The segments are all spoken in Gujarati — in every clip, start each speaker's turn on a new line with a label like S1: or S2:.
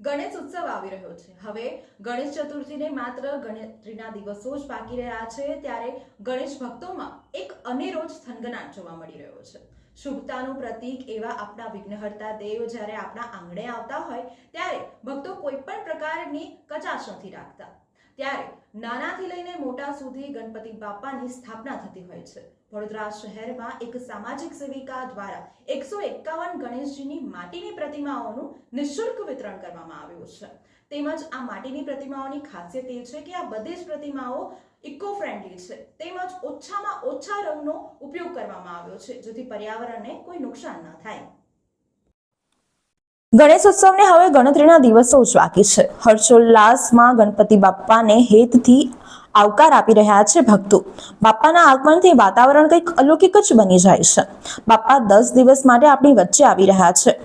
S1: ગણેશ ઉત્સવ આવી રહ્યો છે. હવે ગણેશ ચતુર્થીને માત્ર ગણતરીના દિવસો જ બાકી રહ્યા છે, ત્યારે ગણેશ ભક્તોમાં એક અનેરો જ થનગનાટ જોવા મળી રહ્યો છે. શુભતાનું પ્રતીક એવા આપણા વિઘ્નહર્તા દેવ જ્યારે આપણા આંગણે આવતા હોય, ત્યારે ભક્તો કોઈ પણ પ્રકારની કચાશ નથી રાખતા. ત્યારે નાનાથી લઈને મોટા સુધી ગણપતિ બાપાની સ્થાપના થતી હોય છે. વડોદરા શહેરમાં એક સામાજિક સેવિકા દ્વારા એકસો એકાવન ગણેશજીની માટીની પ્રતિમાઓનું નિઃશુલ્ક વિતરણ કરવામાં આવ્યું છે. તેમજ આ માટીની પ્રતિમાઓની ખાસિયત એ છે કે આ બધી જ પ્રતિમાઓ ઇકો ફ્રેન્ડલી છે. તેમજ ઓછામાં ઓછા રંગનો ઉપયોગ કરવામાં આવ્યો છે, જેથી પર્યાવરણને કોઈ નુકસાન ન થાય. ગણેશ ઉત્સવને હવે ગણતરીના દિવસો જ બાકી છે. હર્ષોલ્લાસમાં ગણપતિ બાપ્પાને હેતથી આવકાર આપી રહ્યા છે ભક્તો. બાપ્પાના આગમનથી વાતાવરણ કંઈક અલૌકિક જ બની જાય છે. બાપ્પા દસ દિવસ માટે આપણી વચ્ચે આવી રહ્યા છે,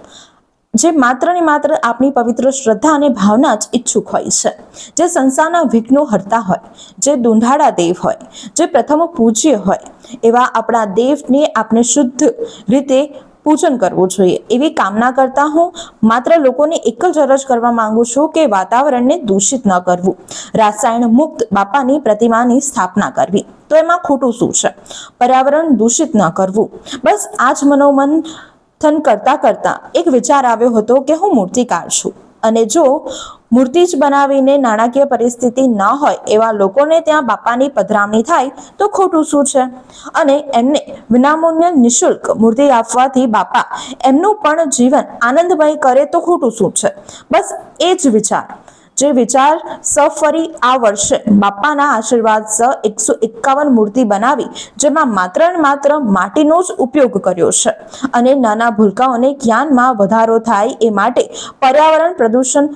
S1: જે માત્ર ને માત્ર આપણી પવિત્ર શ્રદ્ધા અને ભાવના જ ઈચ્છુક હોય છે. જે સંસારના વિઘ્નો હરતા હોય, જે દુંઢાળા દેવ હોય, જે પ્રથમ પૂજ્ય હોય, એવા આપણા દેવને આપણે શુદ્ધ રીતે પૂજન કરવું જોઈએ. એવી કામના કરતા હું માત્ર લોકોને એક જ અરજ કરવા માંગુ છું કે વાતાવરણને દૂષિત ન કરવું. રાસાયણ મુક્ત બાપાની પ્રતિમાની સ્થાપના કરવી. તો એમાં ખોટું શું છે? પર્યાવરણ દૂષિત ન કરવું. બસ આ જ મનોમન થન કરતા કરતા એક વિચાર આવ્યો હતો કે હું મૂર્તિકાર છું. અને જો મૂર્તિ જ બનાવીને નાણાકીય પરિસ્થિતિ ન હોય એવા લોકોને ત્યાં બાપાની પધરામણી થાય, તો ખોટું શું છે? અને એમને વિનામૂલ્ય નિશુલ્ક મૂર્તિ આપવાથી બાપા એમનું પણ જીવન આનંદમય કરે તો ખોટું શું છે? બસ એ જ વિચાર. જે વિચાર સફરી આ વર્ષે બાપાના આશીર્વાદ સ એકસો એકાવન મૂર્તિ બનાવી, જેમાં માત્ર ને માત્ર માટીનો જ ઉપયોગ કર્યો છે. અને નાના ભૂલકાઓને જ્ઞાનમાં વધારો થાય એ માટે પર્યાવરણ પ્રદૂષણ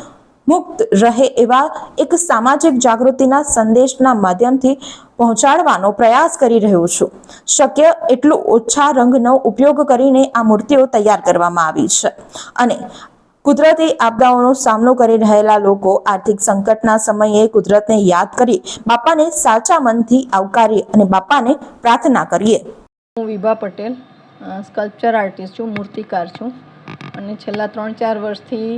S1: મુક્ત રહે એવા એક સામાજિક જાગૃતિના સંદેશના માધ્યમથી પહોંચાડવાનો પ્રયાસ કરી રહ્યો છું. શક્ય એટલું ઓછા રંગનો ઉપયોગ કરીને આ મૂર્તિઓ તૈયાર કરવામાં આવી છે. અને કુદરતી આપદાઓનો સામનો કરી રહેલા લોકો આર્થિક સંકટના સમયે કુદરતને યાદ કરી બાપાને સાચા મનથી આવકારીએ અને બાપાને પ્રાર્થના કરીએ.
S2: હું વિભા પટેલ સ્કલ્પચર આર્ટિસ્ટ છું, મૂર્તિકાર છું. અને છેલ્લા ત્રણ ચાર વર્ષથી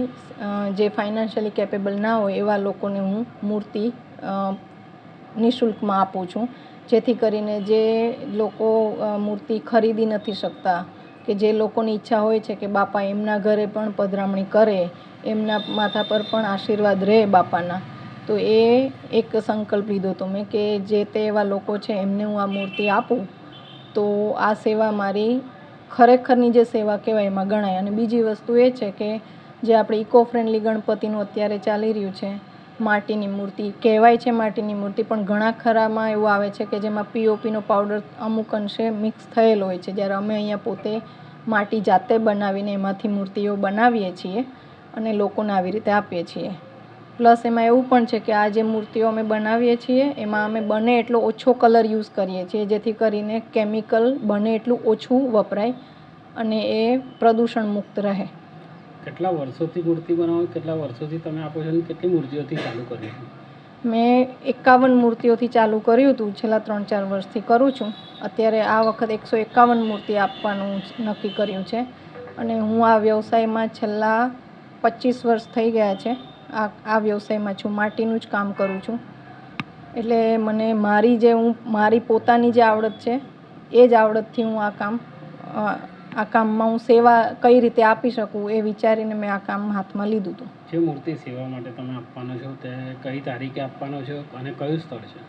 S2: જે ફાઇનાન્શિયલી કેપેબલ ના હોય એવા લોકોને હું મૂર્તિ નિઃશુલ્કમાં આપું છું. જેથી કરીને જે લોકો મૂર્તિ ખરીદી નથી શકતા કે જે લોકોની ઈચ્છા હોય છે કે બાપા એમના ઘરે પણ પધરામણી કરે, એમના માથા પર પણ આશીર્વાદ રહે બાપાના. તો એ એક સંકલ્પ લીધો હતો મેં કે જે તે એવા લોકો છે એમને હું આ મૂર્તિ આપું, તો આ સેવા મારી ખરેખરની જે સેવા કહેવાય એમાં ગણાય. અને બીજી વસ્તુ એ છે કે જે આપણે ઇકો ફ્રેન્ડલી ગણપતિનું અત્યારે ચાલી રહ્યું છે માટીની મૂર્તિ કહેવાય છે માટીની મૂર્તિ, પણ ઘણા ખરામાં એવું આવે છે કે જેમાં પીઓપીનો પાવડર અમુક અંશે મિક્સ થયેલો હોય છે. જ્યારે અમે અહીંયા પોતે માટી જાતે બનાવીને એમાંથી મૂર્તિઓ બનાવીએ છીએ અને લોકોને આવી રીતે આપીએ છીએ. પ્લસ એમાં એવું પણ છે કે આ જે મૂર્તિઓ અમે બનાવીએ છીએ, એમાં અમે બને એટલો ઓછો કલર યુઝ કરીએ છીએ, જેથી કરીને કેમિકલ બને એટલું ઓછું વપરાય અને એ પ્રદૂષણ મુક્ત રહે.
S3: કેટલા વર્ષોથી મૂર્તિ બનાવો, કેટલા વર્ષોથી તમે આપો છો કેટલી મૂર્તિઓથી ચાલુ કર્યું
S2: મેં એકાવન મૂર્તિઓથી ચાલુ કર્યું હતું, છેલ્લા ત્રણ ચાર વર્ષથી કરું છું. અત્યારે આ વખત એકસો એકાવન મૂર્તિ આપવાનું નક્કી કર્યું છે અને હું આ વ્યવસાયમાં છેલ્લા પચીસ વર્ષ થઈ ગયા છે. આ આ વ્યવસાયમાં છું, માટીનું જ કામ કરું છું. એટલે મને મારી જે હું, મારી પોતાની જે આવડત છે, એ જ આવડતથી હું આ કામ આ કામમાં હું સેવા કઈ રીતે આપી શકું એ વિચારીને મેં આ કામ હાથમાં લીધું હતું.
S3: જે મૂર્તિ સેવા માટે તમે આપવાનો છો તે કઈ તારીખે આપવાનો છો અને કયું સ્થળ છે?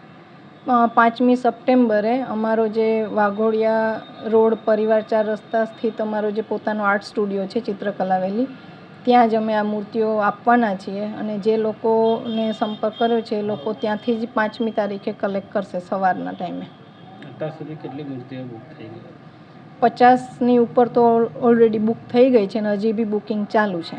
S2: પાંચમી સપ્ટેમ્બરે અમારો જે વાઘોડિયા રોડ પરિવાર ચાર રસ્તા સ્થિત અમારો જે પોતાનો આર્ટ સ્ટુડિયો છે ચિત્રકલા વેલી ત્યાં જ અમે આ મૂર્તિઓ આપવાના છીએ અને જે લોકોને સંપર્ક કર્યો છે એ લોકો ત્યાંથી જ પાંચમી તારીખે કલેક્ટ કરશે સવારના ટાઈમે
S3: અત્યાર સુધી કેટલી મૂર્તિઓ બુક થઈ ગઈ?
S2: પચાસની ઉપર તો ઓલરેડી બુક થઈ ગઈ છે અને હજી બી બુકિંગ ચાલુ છે.